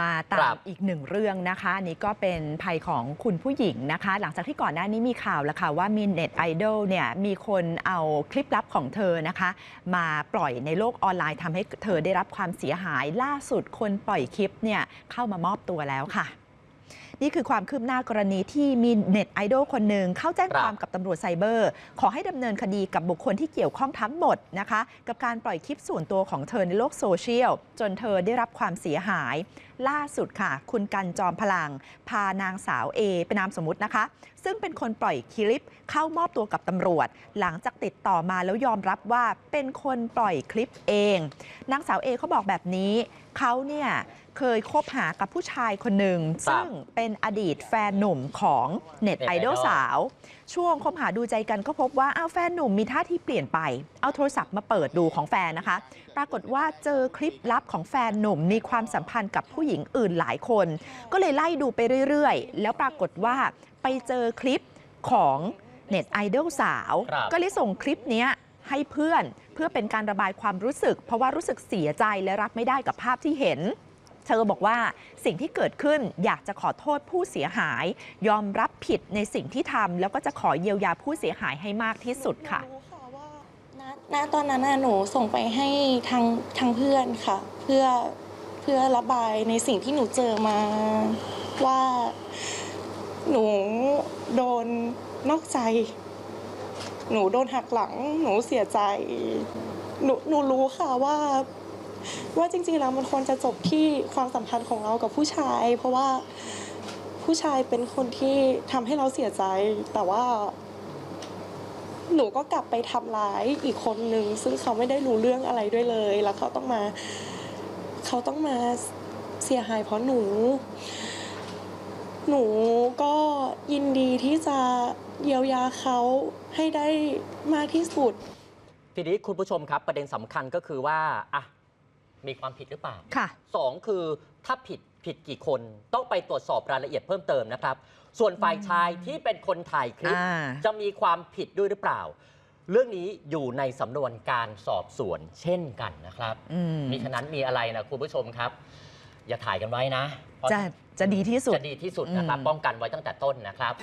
มาตาครัมบอีกหนึ่งเรื่องนะคะอันนี้ก็เป็นภัยของคุณผู้หญิงนะคะ หลังจากที่ก่อนหน้านี้มีข่าวแล้วค่ะว่ามีเน็ตไอดอลเนี่ยมีคนเอาคลิปลับของเธอนะคะ มาปล่อยในโลกออนไลน์ทำให้เธอได้รับความเสียหายล่าสุดคนปล่อยคลิปเนี่ยเข้ามามอบตัวแล้วค่ะ นี่คือความคืบหน้ากรณีที่มีเน็ตไอดอลคนหนึ่งเข้าแจ้งครับความกับตำรวจไซเบอร์ ขอให้ดำเนินคดีกับบุคคลที่เกี่ยวข้องทั้งหมดนะคะ กับการปล่อยคลิปส่วนตัวของเธอในโลกโซเชียล จนเธอได้รับความเสียหาย ล่าสุดค่ะ คุณกันจอมพลัง พานางสาวเอเป็นนามสมมุตินะคะ ซึ่งเป็นคนปล่อยคลิปเข้ามอบตัวกับตำรวจ หลังจากติดต่อมาแล้วยอมรับว่าเป็นคนปล่อยคลิปเอง นางสาวเอเขาบอกแบบนี้เขาเนี่ย เคยคบหากับผู้ชายคนหนึ่งครับซึ่งเป็นอดีตแฟนหนุ่มของเน็ตเน็ตไอไอดดออลลสาว ช่วงคบหาดูใจกันก็พบว่าอ้าวแฟนหนุ่มมีท่าทีเปลี่ยนไป เอาโทรศัพท์มาเปิดดูของแฟนนะคะ ปรากฏว่าเจอคลิปลับของแฟนหนุ่มมีความสัมพันธ์กับผู้หญิงอื่นหลายคน ก็เลยไล่ดูไปเรื่อยๆ แล้วปรากฏว่าไปเจอคลิปของเน็ตไอดอลสาวครับก็เลยส่งคลิปเนี้ยให้เพื่อนเพื่อเป็นการระบายความรู้สึก เพราะว่ารู้สึกเสียใจและรับไม่ได้กับภาพที่เห็น เธอบอกว่าสิ่งที่เกิดขึ้นอยากจะขอโทษผู้เสียหาย ยอมรับผิดในสิ่งที่ทำแล้วก็จะขอเยียวยาผู้เสียหายให้มากที่สุดค่ะหน้าณตอนนั้นหนูส่งไปให้ทางทางเพื่อนค่ะ เพื่อเพื่อระบายในสิ่งที่หนูเจอมาว่าหนูโดนนอกใจ หนูโดนหักหลัง หนูเสียใจ หนูหนูรู้ค่ะว่า ว่าจริงๆแล้วมันควรจะจบที่ความสัมพันธ์ของเรากับผู้ชาย เพราะว่าผู้ชายเป็นคนที่ทำให้เราเสียใจ แต่ว่า หนูก็กลับไปทำร้ายอีกคนนึงซึ่งเขาไม่ได้รู้เรื่องอะไรด้วยเลย แล้วเขาต้องมา เขาต้องมาเสียหายเพราะหนู หนูก็ยินดีที่จะเยียวยาเขาให้ได้มากที่สุด ทีนี้คุณผู้ชมครับประเด็นสำคัญก็คือว่าอะ มีความผิดหรือเปล่าค่ะ สองคือถ้าผิดผิดกี่คนต้องไปตรวจสอบรายละเอียดเพิ่มเติมนะครับ ส่วนฝ่ายชายที่เป็นคนถ่ายคลิป อ่า จะมีความผิดด้วยหรือเปล่า เรื่องนี้อยู่ในสำนวนการสอบสวนเช่นกันนะครับอืมมิฉะนั้นมีอะไรนะคุณผู้ชมครับ อย่าถ่ายกันไว้นะเพราะจะจะดีที่สุด จะดีที่สุดนะครับ อืม ป้องกันไว้ตั้งแต่ต้นนะครับ